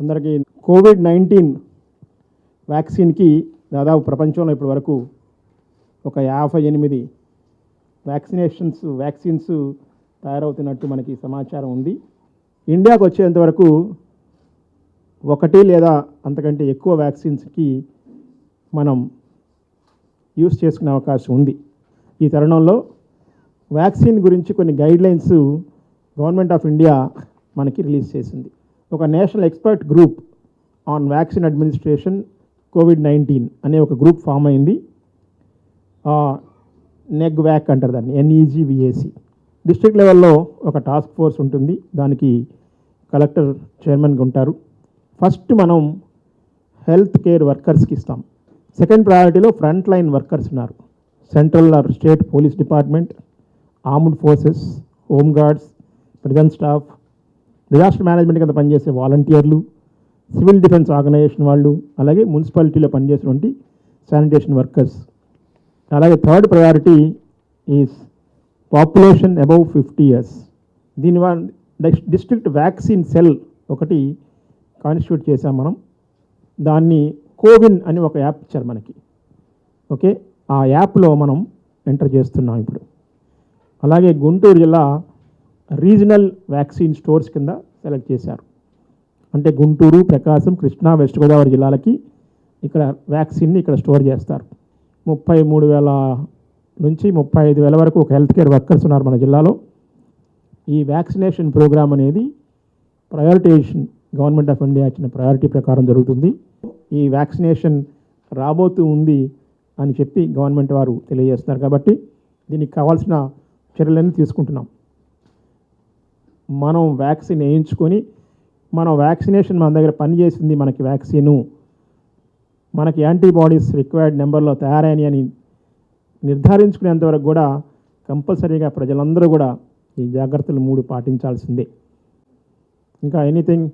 అందరికీ Covid nineteen వ్యాక్సిన్కి దాదాపు ప్రపంచంలో ఇప్పటి వరకు ఒక యాభై ఎనిమిది వ్యాక్సినేషన్స్ వ్యాక్సిన్స్ తయారవుతున్నట్టు మనకి సమాచారం ఉంది. ఇండియాకు వచ్చేంత వరకు ఒకటి లేదా అంతకంటే ఎక్కువ వ్యాక్సిన్స్కి మనం యూస్ చేసుకునే అవకాశం ఉంది. ఈ తరుణంలో వ్యాక్సిన్ గురించి కొన్ని గైడ్లైన్స్ గవర్నమెంట్ ఆఫ్ ఇండియా మనకి రిలీజ్ చేసింది. ఒక national expert group on vaccine administration Covid nineteen అనే ఒక గ్రూప్ ఫామ్ అయింది. నెగ్ వ్యాక్ అంటారు దాన్ని ఎన్ఈజీవిఏసి డిస్ట్రిక్ట్ లెవెల్లో ఒక టాస్క్ ఫోర్స్ ఉంటుంది. దానికి కలెక్టర్ చైర్మన్గా ఉంటారు. ఫస్ట్ మనం హెల్త్ కేర్ వర్కర్స్కి ఇస్తాం. సెకండ్ ప్రయారిటీలో ఫ్రంట్ లైన్ వర్కర్స్ ఉన్నారు. Central or state police department armed forces home guards present staff disaster management కింద పనిచేసే వాలంటీర్లు సివిల్ డిఫెన్స్ ఆర్గనైజేషన్ వాళ్ళు అలాగే మున్సిపాలిటీలో పనిచేసినటువంటి శానిటేషన్ వర్కర్స్. అలాగే third priority is population above fifty years. దీని డిస్ట్రిక్ట్ వ్యాక్సిన్ సెల్ ఒకటి కాన్స్టిట్యూట్ చేసాం మనం. దాన్ని కోవిన్ అని ఒక యాప్ ఇచ్చారు మనకి. ఓకే? ఆ యాప్లో మనం ఎంటర్ చేస్తున్నాం ఇప్పుడు. అలాగే గుంటూరు జిల్లా రీజనల్ వ్యాక్సిన్ స్టోర్స్ కింద సెలెక్ట్ చేశారు. అంటే గుంటూరు ప్రకాశం కృష్ణా వెస్ట్ గోదావరి జిల్లాలకి ఇక్కడ వ్యాక్సిన్ని ఇక్కడ స్టోర్ చేస్తారు. ముప్పై మూడు వేల నుంచి ముప్పై ఐదు వేల వరకు ఒక హెల్త్ కేర్ వర్కర్స్ ఉన్నారు మన జిల్లాలో. ఈ వ్యాక్సినేషన్ ప్రోగ్రామ్ అనేది ప్రయారిటైజేషన్ గవర్నమెంట్ ఆఫ్ ఇండియా ఇచ్చిన ప్రయారిటీ ప్రకారం జరుగుతుంది. ఈ వ్యాక్సినేషన్ రాబోతూ ఉంది అని చెప్పి గవర్నమెంట్ వారు తెలియజేస్తున్నారు. కాబట్టి దీనికి కావాల్సిన చర్యలన్నీ తీసుకుంటున్నాం. మనం వ్యాక్సిన్ వేయించుకొని మనం వ్యాక్సినేషన్ మన దగ్గర పనిచేసింది మనకి వ్యాక్సిను. మనకి యాంటీబాడీస్ రిక్వైర్డ్ నెంబర్లో తయారైనవి అని నిర్ధారించుకునేంతవరకు కూడా కంపల్సరీగా ప్రజలందరూ కూడా ఈ జాగ్రత్తలు మూడు పాటించాల్సిందే. ఇంకా ఎనీథింగ్